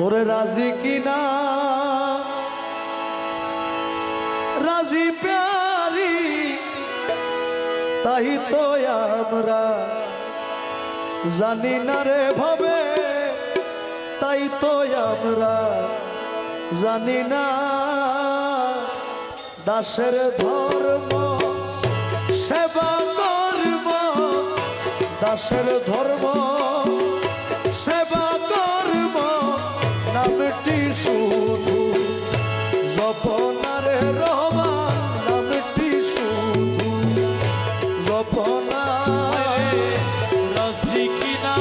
ওরে রাজি কিনা? রাজি প্যারি, তাই তো আমরা জানি না রে ভবে, তাই তো আমরা জানি না। দাসের ধর্ম, সেবা কর্ম, দাসের ধর্ম, সেবা কর্ম শুধু জপনারে রহমান নামটি শুধু জপনা রসিকিনা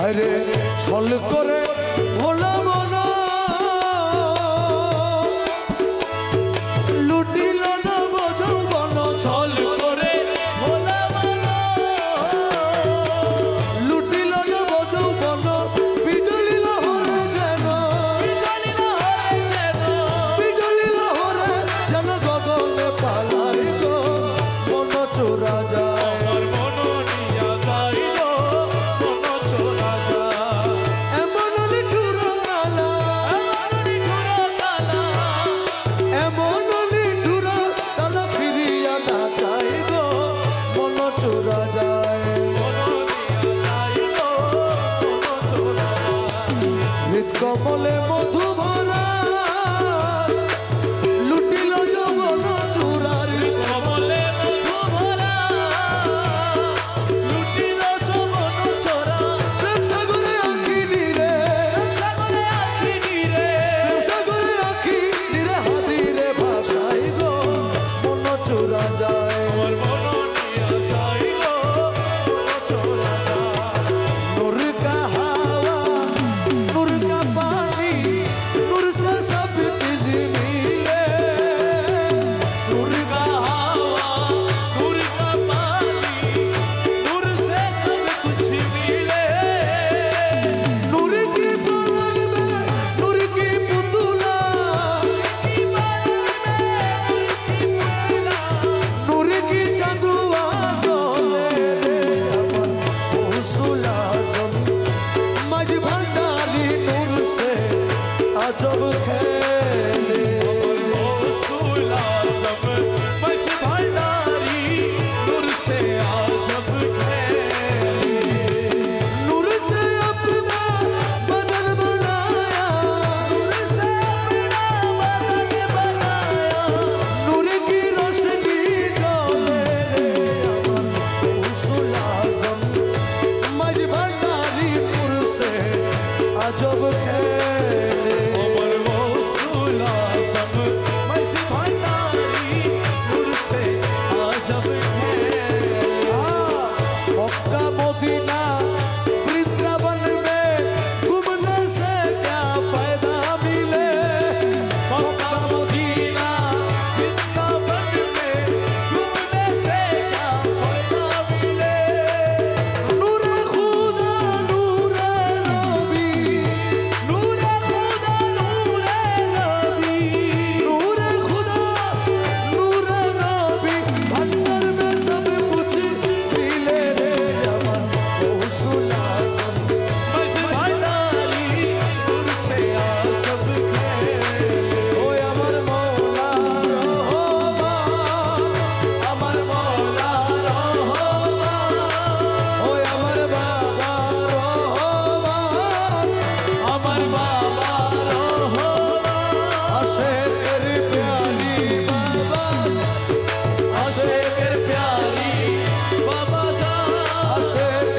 হায়রে ছল করে ভোলা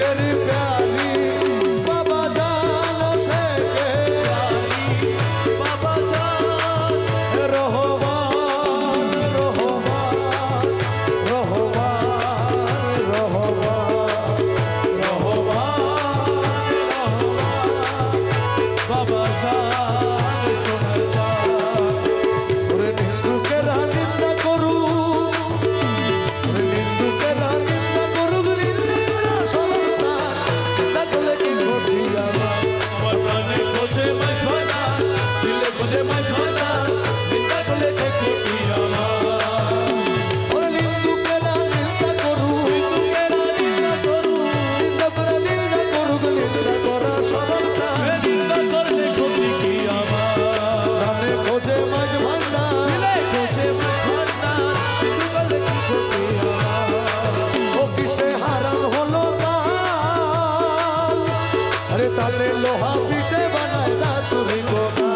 আশেকের প্যারি লোহা পিঠে বানায় না ছুরি কোনা।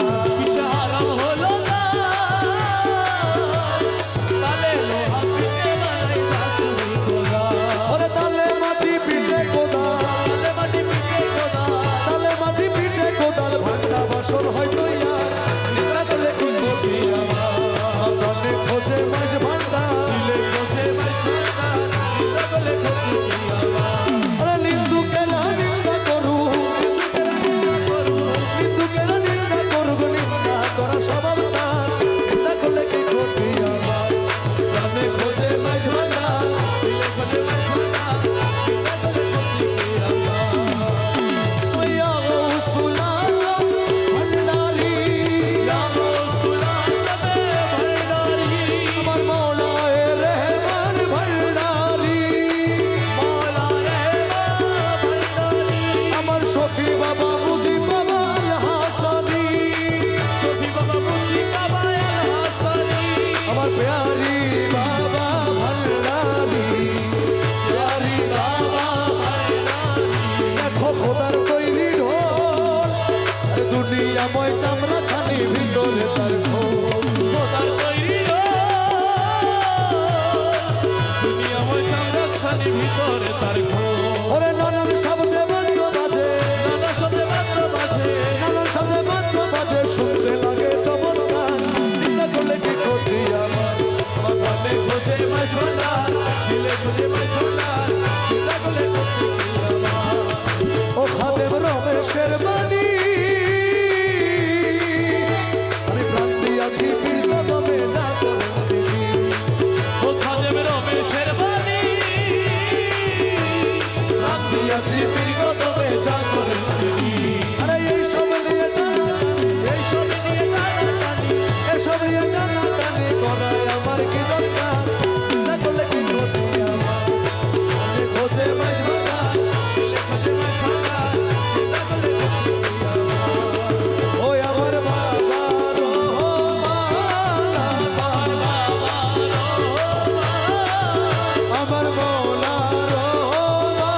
সময় চামড়া ছানি ভিতরে তার ভিতরে তার ওরে নানান সাবসে মাত্র বাজে। নানা সাবসে মাত্র বাজে। নানা সাবসে মাত্র বাজে। শুনতে লাগে চমৎকার। চিন্তা করলে কি করতি আমার? মাথাতে খুঁজে মাই সোনা দিলে খুঁজে মাই সোনা চিন্তা করলে ও খাদেব রমেশের বাণী